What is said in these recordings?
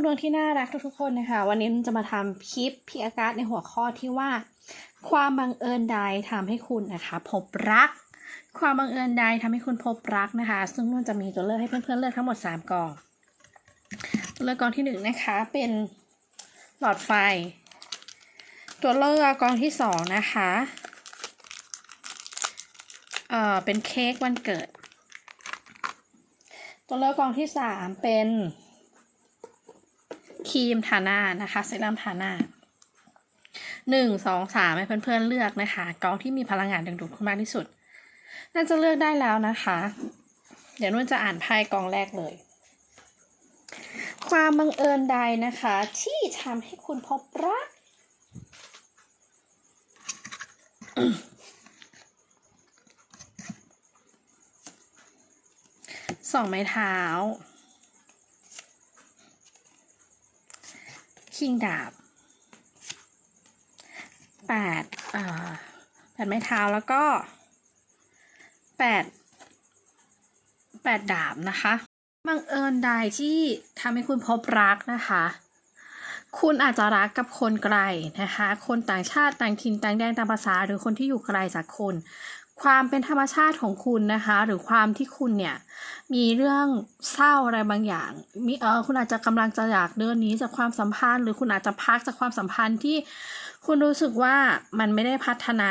กดวงที่น่ารักทุกๆคนนะคะ วันนี้จะมาทำคลิปพีอาการในหัวข้อที่ว่า ความบังเอิญใดทำให้คุณนะคะ พบรัก ความบังเอิญใดทำให้คุณพบรักนะคะ ซึ่งมันจะมีตัวเลือกให้เพื่อนๆเลือกทั้งหมด 3กองตัวเลือกกองที่หนึ่งนะคะเป็นหลอดไฟ ตัวเลือกกองที่สองนะคะเอ่อเป็นเค้กวันเกิด ตัวเลือกกองที่สามเป็น ครีมทาหน้านะคะเซรั่มทาหน้าหนึ่งสองสามให้เพื่อนๆเลือกนะคะกองที่มีพลังงานดึงดูดคุณมากที่สุด น่าจะเลือกได้แล้วนะคะ เดี๋ยวนุ่นจะอ่านไพ่กองแรกเลย ความบังเอิญใดนะคะ ที่ทำให้คุณพบรักสองไม้เท้า คิงดาบแปดอ่าแปดไม้เท้าแล้วก็แปดแปดดาบนะคะบังเอิญใดที่ทำให้คุณพบรักนะคะ คุณอาจจะรักกับคนไกลนะคะ คนต่างชาติต่างถิ่นต่างแดนต่างภาษา หรือคนที่อยู่ไกลจากคุณ ความเป็นธรรมชาติของคุณนะคะ หรือความที่คุณเนี่ยมีเรื่องเศร้าอะไรบางอย่างมีเออคุณอาจจะกำลังจะอยากเดินหนีจากความสัมพันธ์ หรือคุณอาจจะพักจากความสัมพันธ์ที่คุณรู้สึกว่ามันไม่ได้พัฒนา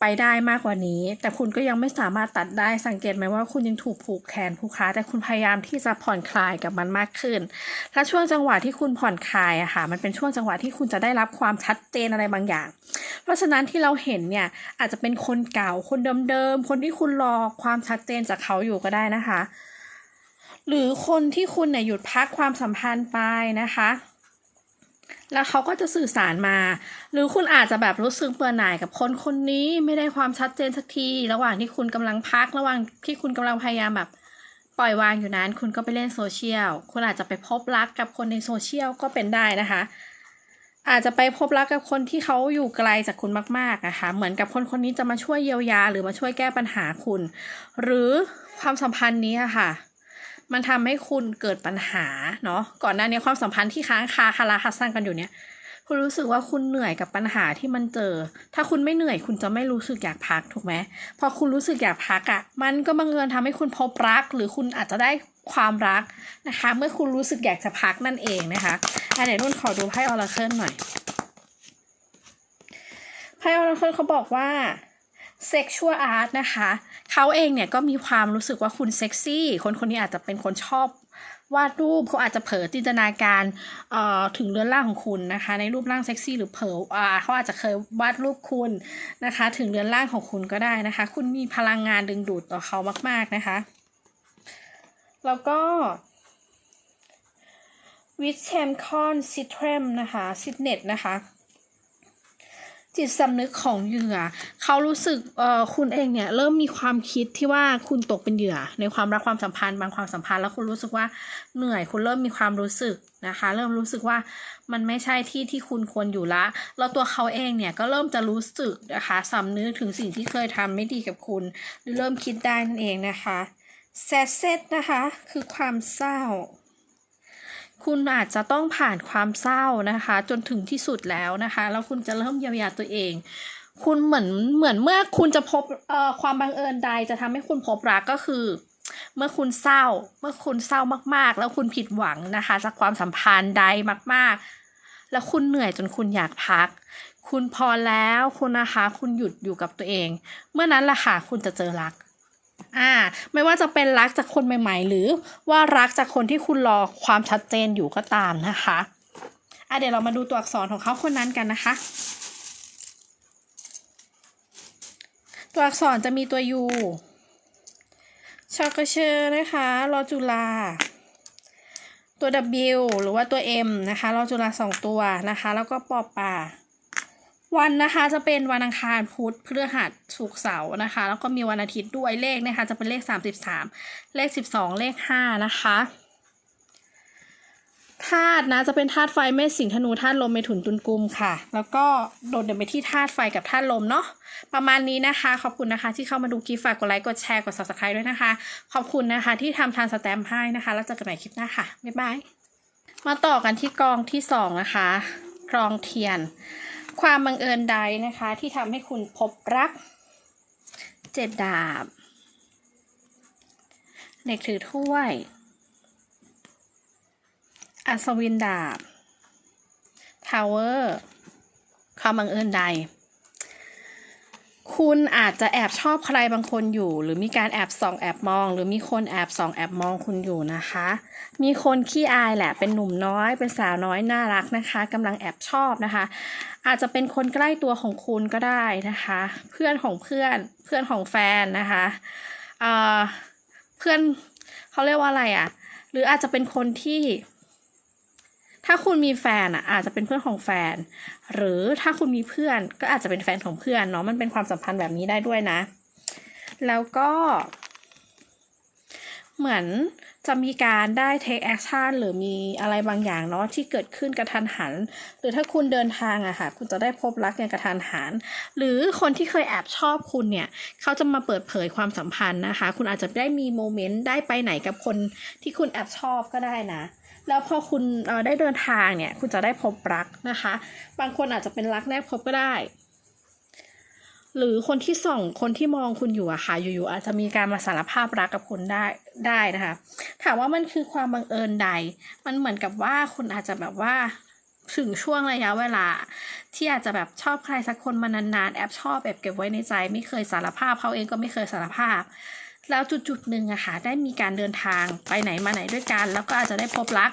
ไปได้มากกว่านี้ แต่คุณก็ยังไม่สามารถตัดได้สังเกตไหมว่าคุณยังถูกผูกแขนผูกขาแต่คุณพยายามที่จะผ่อนคลายกับมันมากขึ้นถ้าช่วงจังหวะที่คุณผ่อนคลายอะค่ะมันเป็นช่วงจังหวะที่คุณจะได้รับความชัดเจนอะไรบางอย่าง เพราะฉะนั้นที่เราเห็นเนี่ยอาจจะเป็นคนเก่าคนเดิมๆคนที่คุณรอความชัดเจนจากเขาอยู่ก็ได้นะคะ หรือคนที่คุณเนี่ยหยุดพักความสัมพันธ์ไปนะคะ แล้วเขาก็จะสื่อสารมา หรือคุณอาจจะแบบรู้สึกเบื่อหน่ายกับคนคนนี้ไม่ได้ความชัดเจนสักที ระหว่างที่คุณกำลังพัก ระหว่างที่คุณกำลังพยายามแบบปล่อยวางอยู่นั้น คุณก็ไปเล่นโซเชียล คุณอาจจะไปพบรักกับคนในโซเชียลก็เป็นได้นะคะ อาจจะไปพบรักกับคนที่เขาอยู่ไกลจากคุณมากๆนะคะ เหมือนกับคนคนนี้จะมาช่วยเยียวยา หรือมาช่วยแก้ปัญหาคุณ หรือความสัมพันธ์นี้ะค่ะ มันทำให้คุณเกิดปัญหาเนาะก่อนหน้านี้ความสัมพันธ์ที่ค้างคาคาราคาซังกันอยู่เนี่ย คุณรู้สึกว่าคุณเหนื่อยกับปัญหาที่มันเจอ ถ้าคุณไม่เหนื่อยคุณจะไม่รู้สึกอยากพักถูกไหมพอคุณรู้สึกอยากพักอะ่ะ มันก็บังเอิญทำให้คุณพบรัก หรือคุณอาจจะได้ความรักนะคะ เมื่อคุณรู้สึกอยากจะพักนั่นเองนะคะอะเดี๋ยวนุ่นขอดูไพ่ออราเคิลหน่อยไพ่ออราเคิลเขาบอกว่า sexual art นะคะ เขาเองเนี่ยก็มีความรู้สึกว่าคุณเซ็กซี่ คนคนนี้อาจจะเป็นคนชอบวาดรูปเขาอาจจะเผลอจินตนาการเอ่อถึงเรือนร่างของคุณนะคะ ในรูปร่างเซ็กซี่หรือเผลออ่าเขาอาจจะเคยวาดรูปคุณนะคะ ถึงเรือนร่างของคุณก็ได้นะคะ คุณมีพลังงานดึงดูดต่อเขามาก ๆนะคะ แล้วก็วิชแชมคอนซิเทรมนะคะซิดเน็ตนะคะ จิตสำนึกของเหยื่อ เขารู้สึกเอ่อคุณเองเนี่ยเริ่มมีความคิดที่ว่าคุณตกเป็นเหยื่อ ในความรักความสัมพันธ์บางความสัมพันธ์แล้วคุณรู้สึกว่าเหนื่อยคุณเริ่มมีความรู้สึกนะคะ เริ่มรู้สึกว่ามันไม่ใช่ที่ที่คุณควรอยู่ละแล้วตัวเขาเองเนี่ยก็เริ่มจะรู้สึกนะคะสำนึกถึงสิ่งที่เคยทำไม่ดีกับคุณ หรือเริ่มคิดได้นั่นเองนะคะแซเซตนะคะคือความเศร้า คุณอาจจะต้องผ่านความเศร้านะคะ จนถึงที่สุดแล้วนะคะ แล้วคุณจะเริ่มเยียวยาตัวเอง คุณเหมือนเหมือนเมื่อคุณจะพบเอ่อความบังเอิญใดจะทำให้คุณพบรักก็คือ เมื่อคุณเศร้า เมื่อคุณเศร้ามากๆ แล้วคุณผิดหวังนะคะจากความสัมพันธ์ใดมาก ๆ แล้วคุณเหนื่อยจนคุณอยากพัก คุณพอแล้วคุณนะคะ คุณหยุดอยู่กับตัวเอง เมื่อนั้นแหละค่ะคุณจะเจอรัก อ่าไม่ว่าจะเป็นรักจากคนใหม่ ๆ หรือว่ารักจากคนที่คุณรอความชัดเจนอยู่ก็ตามนะคะอะเดี๋ยวเรามาดูตัวอักษรของเขาคนนั้นกันนะคะ ตัวอักษรจะมีตัว U ชอกเชอร์นะคะรอจุลา ตัว W หรือว่าตัว M นะคะรอจุลาสองตัวนะคะ แล้วก็ปอปลา วันนะคะจะเป็นวันอังคารพุธพฤหัสศุกร์เสาร์นะคะ แล้วก็มีวันอาทิตย์ด้วยเลขนะคะ จะเป็นเลข 33 เลข 12 เลข 5 นะคะธาตุนะจะเป็นธาตุไฟเมษสิงธนูธาตุลมเมถุนตุลกุมค่ะ แล้วก็โดดเด่นไปที่ธาตุไฟกับธาตุลมเนาะประมาณนี้นะคะ ขอบคุณนะคะที่เข้ามาดูคลิปฝากกดไลค์กดแชร์กด subscribe ด้วยนะคะ ขอบคุณนะคะที่ทำทานสแตมป์ให้นะคะ แล้วเจอกันใหม่คลิปหน้าค่ะบ๊ายบายมาต่อกันที่กองที่สองนะคะกรองเทียน ความบังเอิญใดนะคะ ที่ทำให้คุณพบรักเจ็ดดาบ เด็กถือถ้วย อัศวินดาบทาวเวอร์ ความบังเอิญใด คุณอาจจะแอบชอบใครบางคนอยู่ หรือมีการแอบส่องแอบมอง หรือมีคนแอบส่องแอบมองคุณอยู่นะคะ มีคนขี้อายแหละ เป็นหนุ่มน้อย เป็นสาวน้อยน่ารักนะคะกำลังแอบชอบนะคะ อาจจะเป็นคนใกล้ตัวของคุณก็ได้นะคะ เพื่อนของเพื่อนเพื่อนของแฟนนะคะเอ่อเพื่อนเขาเรียกว่าอะไรอะ่ะ หรืออาจจะเป็นคนที่ถ้าคุณมีแฟนอะอาจจะเป็นเพื่อนของแฟน หรือถ้าคุณมีเพื่อนก็อาจจะเป็นแฟนของเพื่อนเนาะมันเป็นความสัมพันธ์แบบนี้ได้ด้วยนะ แล้วก็ เหมือนจะมีการได้ take action หรือมีอะไรบางอย่างเนาะที่เกิดขึ้นกระทันหัน หรือถ้าคุณเดินทางอะค่ะคุณจะได้พบรักอย่างกระทันหัน หรือคนที่เคยแอบชอบคุณเนี่ย เขาจะมาเปิดเผยความสัมพันธ์นะคะ คุณอาจจะได้มีโมเมนต์ได้ไปไหนกับคนที่คุณแอบชอบก็ได้นะ แล้วพอคุณเอ่อได้เดินทางเนี่ย คุณจะได้พบรักนะคะ บางคนอาจจะเป็นรักแรกพบก็ได้ หรือคนที่ส่องคนที่มองคุณอยู่อะค่ะอยู่ๆอาจจะมีการมาสารภาพรักกับคุณได้ได้นะคะ ถามว่ามันคือความบังเอิญใด มันเหมือนกับว่าคุณอาจจะแบบว่าถึงช่วงระยะเวลา ที่อาจจะแบบชอบใครสักคนมานานๆแอบชอบแอบเก็บไว้ในใจ ไม่เคยสารภาพเขาเองก็ไม่เคยสารภาพ แล้วจุดๆหนึ่งอะค่ะได้มีการเดินทางไปไหนมาไหนด้วยกัน แล้วก็อาจจะได้พบรัก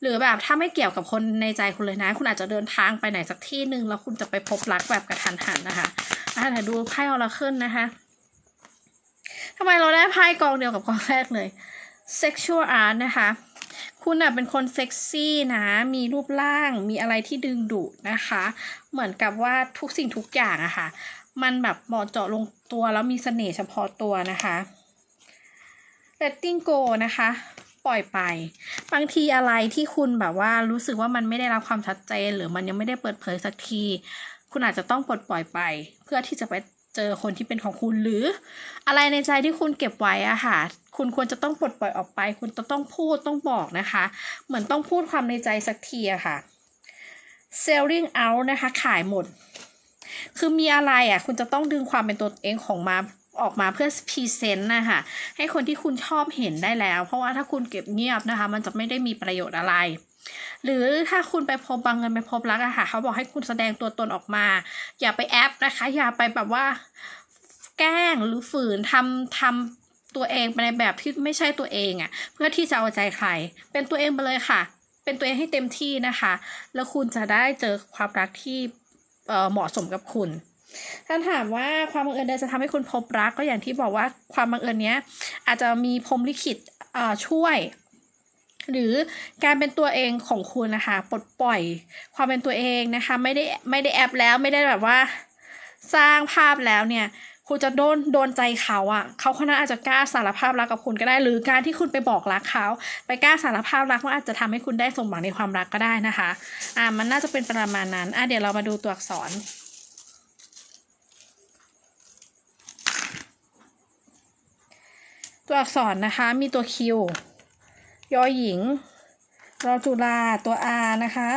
หรือแบบถ้าไม่เกี่ยวกับคนในใจคุณเลยนะ คุณอาจจะเดินทางไปไหนสักที่หนึ่งแล้วคุณจะไปพบรักแบบกระทันหันนะคะอะเดี๋ยวดูไพ่ออราเคิลนะคะทำไมเราได้ไพ่กองเดียวกับกองแรกเลย sexual art นะคะคุณอะเป็นคนเซ็กซี่นะ มีรูปร่าง มีอะไรที่ดึงดูดนะคะ เหมือนกับว่าทุกสิ่งทุกอย่างอะค่ะ มันแบบเหมาะเจาะลงตัวแล้วมีเสน่ห์เฉพาะตัวนะคะ letting go นะคะ ปล่อยไป บางทีอะไรที่คุณแบบว่ารู้สึกว่ามันไม่ได้รับความชัดเจน หรือมันยังไม่ได้เปิดเผยสักที คุณอาจจะต้องปลดปล่อยไป เพื่อที่จะไปเจอคนที่เป็นของคุณหรือ อะไรในใจที่คุณเก็บไว้อะค่ะ คุณควรจะต้องปลดปล่อยออกไป คุณจะต้องพูดต้องบอกนะคะ เหมือนต้องพูดความในใจสักทีอะค่ะ selling out นะคะ ขายหมด คือมีอะไรอะคุณจะต้องดึงความเป็นตัวเองของมา ออกมาเพื่อพรีเซนต์นะคะให้คนที่คุณชอบเห็นได้แล้ว เพราะว่าถ้าคุณเก็บเงียบนะคะ มันจะไม่ได้มีประโยชน์อะไร หรือถ้าคุณไปพบบางเงินไปพบรักอะค่ะ เขาบอกให้คุณแสดงตัวตนออกมา อย่าไปแอปนะคะ อย่าไปแบบว่า แกล้งหรือฝืนทำทำตัวเองไปในแบบที่ไม่ใช่ตัวเองอะเพื่อที่จะเอาใจใคร เป็นตัวเองไปเลยค่ะ เป็นตัวเองให้เต็มที่นะคะ แล้วคุณจะได้เจอความรักที่เเหมาะสมกับคุณ ถ้าถามว่าความบังเอิญใดจะทำให้คุณพบรักก็อย่างที่บอกว่าความบังเอิญเนี้ยอาจจะมีพรหมลิขิตช่วย หรือการเป็นตัวเองของคุณนะคะปลดปล่อยความเป็นตัวเองนะคะไม่ได้ไม่ได้แอบแล้วไม่ได้แบบว่าสร้างภาพแล้วเนี่ยคุณจะโดนโดนใจเขาอะ่ะ เขาคนนั้นอาจจะกล้าสารภาพรักกับคุณก็ได้ หรือการที่คุณไปบอกรักเขา ไปกล้าสารภาพรักมันอาจจะทำให้คุณได้สมหวังในความรักก็ได้นะคะ อ่ามันน่าจะเป็นประมาณนั้น อะเดี๋ยวเรามาดูตัวอักษร ตัวอักษรนะคะมีตัวคิวยอหญิง รอจุฬาตัว R นะคะ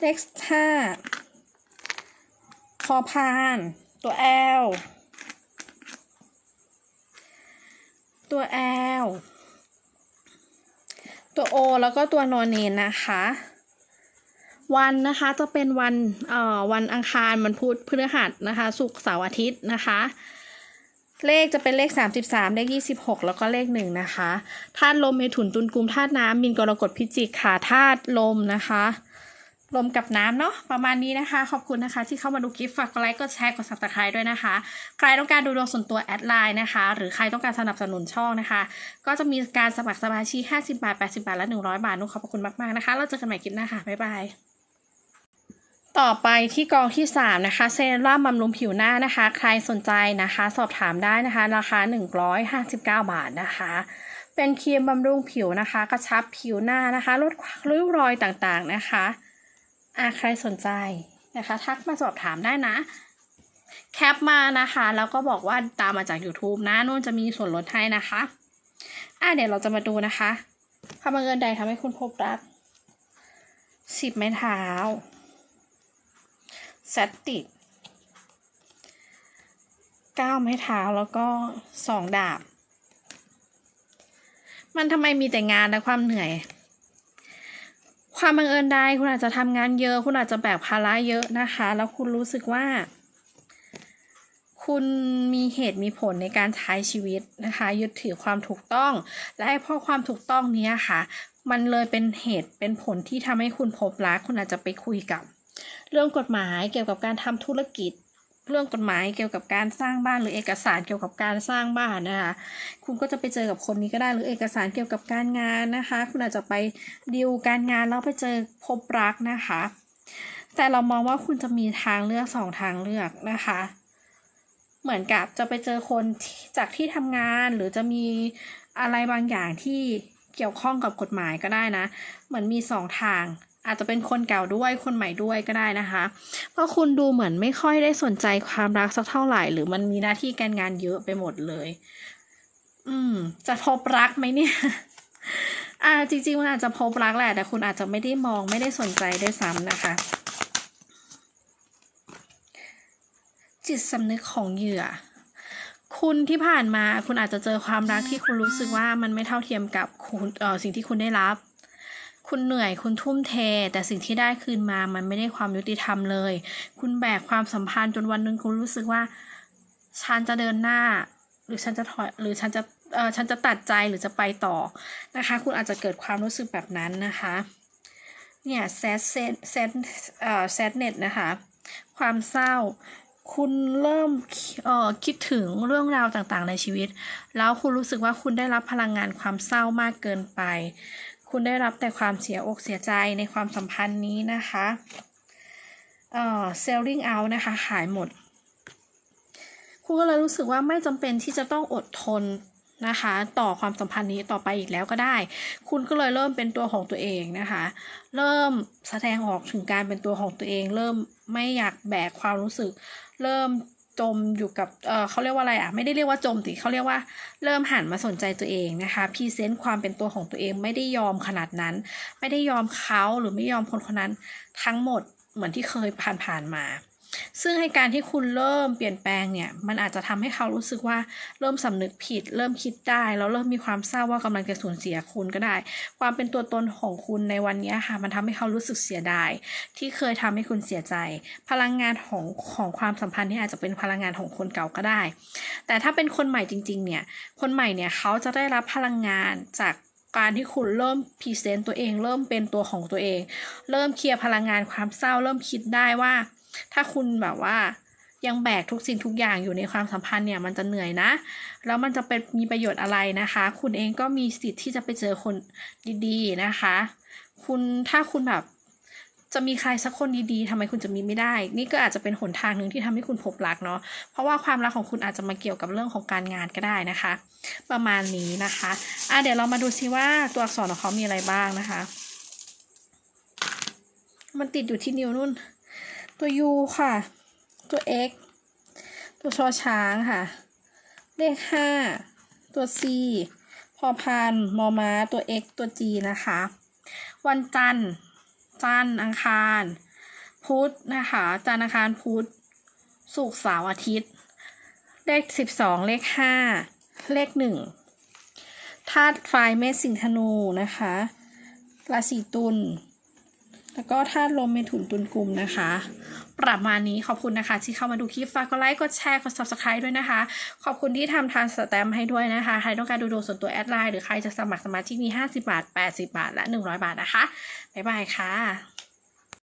เลขห้าพอพานตัว L ตัว L ตัว O แล้วก็ตัวนอนเนนนะคะ วันนะคะจะเป็นวันเอ่อวันอังคารวันพุธพฤหัสนะคะศุกร์เสาร์อาทิตย์นะคะ เลขจะเป็นเลข 33 เลข 26 แล้วก็เลข 1 นะคะธาตุลมเมถุนตุลกุมธาตุน้ำมินกรกฎพิจิกค่ะธาตุลมนะคะ ลมกับน้ำเนาะประมาณนี้นะคะ ขอบคุณนะคะ ที่เข้ามาดูคลิปฝากกดไลค์กดแชร์กด subscribe ด้วยนะคะ ใครต้องการดูดวงส่วนตัวแอดไลน์นะคะ หรือใครต้องการสนับสนุนช่องนะคะ ก็จะมีการสมัครสมาชิก50 บาท 80 บาทและ 100 บาทนุขอบคุณมากๆนะคะเราเจอกันใหม่คลิปหน้าค่ะบ๊ายบาย ต่อไปที่กองที่ 3 นะคะเซรั่มบำรุงผิวหน้านะคะ ใครสนใจนะคะ สอบถามได้นะคะ ราคา 159 บาทนะคะ เป็นครีมบำรุงผิวนะคะ กระชับผิวหน้านะคะ ลดริ้วรอยต่างๆนะคะอะใครสนใจนะคะ ทักมาสอบถามได้นะ แคปมานะคะ แล้วก็บอกว่าตามมาจาก YouTube นะนู่นจะมีส่วนลดให้นะคะอะเดี๋ยวเราจะมาดูนะคะความบังเอิญใดทำให้คุณพบรักสิบไม้เท้า แซตติดเก้าไม้เท้าแล้วก็สองดาบ มันทำไมมีแต่งานและความเหนื่อย ความบังเอิญใดคุณอาจจะทำงานเยอะ คุณอาจจะแบกภาระเยอะนะคะ แล้วคุณรู้สึกว่า คุณมีเหตุมีผลในการใช้ชีวิตนะคะ ยึดถือความถูกต้อง และไอ้เพราะความถูกต้องนี้ค่ะ มันเลยเป็นเหตุเป็นผลที่ทำให้คุณพบรัก คุณอาจจะไปคุยกับ เรื่องกฎหมายเกี่ยวกับการทำธุรกิจ เรื่องกฎหมายเกี่ยวกับการสร้างบ้านหรือเอกสารเกี่ยวกับการสร้างบ้านนะคะ คุณก็จะไปเจอกับคนนี้ก็ได้หรือเอกสารเกี่ยวกับการงานนะคะ คุณอาจจะไปดิวการงานแล้วไปเจอพบรักนะคะ แต่เรามองว่าคุณจะมีทางเลือกสองทางเลือกนะคะเหมือนกับจะไปเจอคนจากที่ทำงานหรือจะมีอะไรบางอย่างที่เกี่ยวข้องกับกฎหมายก็ได้นะ เหมือนมีสองทาง อาจจะเป็นคนเก่าด้วยคนใหม่ด้วยก็ได้นะคะ เพราะคุณดูเหมือนไม่ค่อยได้สนใจความรักสักเท่าไหร่ หรือมันมีหน้าที่การงานเยอะไปหมดเลย อืม จะพบรักไหมเนี่ยอ่าจริงๆมันอาจจะพบรักแหละแต่คุณอาจจะไม่ได้มองไม่ได้สนใจได้วยซ้ำนะคะ จิตสำนึกของเหยื่อ คุณที่ผ่านมาคุณอาจจะเจอความรักที่คุณรู้สึกว่ามันไม่เท่าเทียมกับคุณเออสิ่งที่คุณได้รับ คุณเหนื่อยคุณทุ่มเท แต่สิ่งที่ได้คืนมามันไม่ได้ความยุติธรรมเลย คุณแบกความสัมพันธ์จนวันหนึ่งคุณรู้สึกว่า ฉันจะเดินหน้า หรือฉันจะถอยหรือฉันจะเออฉันจะตัดใจหรือจะไปต่อนะคะ คุณอาจจะเกิดความรู้สึกแบบนั้นนะคะเนี่ยแซดเซดเซดเอ่อแซดเน็ตนะคะ ความเศร้าคุณเริ่มเอ่อคิดถึงเรื่องราวต่างๆในชีวิต แล้วคุณรู้สึกว่าคุณได้รับพลังงานความเศร้ามากเกินไป คุณได้รับแต่ความเสียอกเสียใจในความสัมพันธ์นี้นะคะเอ่อ selling out นะคะ ขายหมด คุณก็เลยรู้สึกว่าไม่จำเป็นที่จะต้องอดทนนะคะ ต่อความสัมพันธ์นี้ต่อไปอีกแล้วก็ได้ คุณก็เลยเริ่มเป็นตัวของตัวเองนะคะ เริ่มแสดงออกถึงการเป็นตัวของตัวเอง เริ่มไม่อยากแบกความรู้สึก เริ่ม จมอยู่กับเออเขาเรียกว่าอะไรอะ ไม่ได้เรียกว่าจมสิเขาเรียกว่าเริ่มหันมาสนใจตัวเองนะคะพรีเซนต์ความเป็นตัวของตัวเองไม่ได้ยอมขนาดนั้น ไม่ได้ยอมเขาหรือไม่ยอมคนคนนั้นทั้งหมดเหมือนที่เคยผ่านๆมา ซึ่งให้การที่คุณเริ่มเปลี่ยนแปลงเนี่ย มันอาจจะทำให้เขารู้สึกว่าเริ่มสำนึกผิด เริ่มคิดได้ แล้วเริ่มมีความเศร้าว่ากำลังจะสูญเสียคุณก็ได้ ความเป็นตัวตนของคุณในวันนี้ค่ะ มันทำให้เขารู้สึกเสียดาย ที่เคยทำให้คุณเสียใจ พลังงานของของความสัมพันธ์นี่อาจจะเป็นพลังงานของคนเก่าก็ได้ แต่ถ้าเป็นคนใหม่จริง ๆ เนี่ย คนใหม่เนี่ยเขาจะได้รับพลังงานจากการที่คุณเริ่มพรีเซนต์ตัวเอง เริ่มเป็นตัวของตัวเอง เริ่มเคลียร์พลังงานความเศร้า เริ่มคิดได้ว่า ถ้าคุณแบบว่ายังแบกทุกสิ่งทุกอย่างอยู่ในความสัมพันธ์เนี่ยมันจะเหนื่อยนะ แล้วมันจะเป็นมีประโยชน์อะไรนะคะ คุณเองก็มีสิทธิ์ที่จะไปเจอคนดีๆนะคะ คุณถ้าคุณแบบจะมีใครสักคนดีๆทำไมคุณจะมีไม่ได้ นี่ก็อาจจะเป็นหนทางหนึ่งที่ทำให้คุณพบรักเนาะ เพราะว่าความรักของคุณอาจจะมาเกี่ยวกับเรื่องของการงานก็ได้นะคะ ประมาณนี้นะคะ อะเดี๋ยวเรามาดูซิว่าตัวอักษรของเขามีอะไรบ้างนะคะ มันติดอยู่ที่นิ้วนุ่น ตัว U ค่ะ ตัว X ตัวชอช้างค่ะ เลขห้าตัว C พอพานมอม้าตัว X ตัว G นะคะ วันจันทร์ จันทร์อังคาร พุธนะคะ จันทร์อังคารพุธศุกร์เสาร์อาทิตย์ เลขสิบสองเลขห้าเลขหนึ่งธาตุไฟเมษสิงธนูนะคะราศีตุล แล้วก็ธาตุลมเมถุนตุลกลุ่มนะคะ ประมาณนี้ขอบคุณนะคะ ที่เข้ามาดูคลิปฝากกดไลค์กดแชร์กด subscribe ด้วยนะคะ ขอบคุณที่ทำทานสแตมให้ด้วยนะคะ ใครต้องการดูดวงส่วนตัวแอดไลน์หรือใครจะสมัครสมาชิกมี 50 บาท 80 บาท และ 100 บาทนะคะ บ๊ายบายค่ะ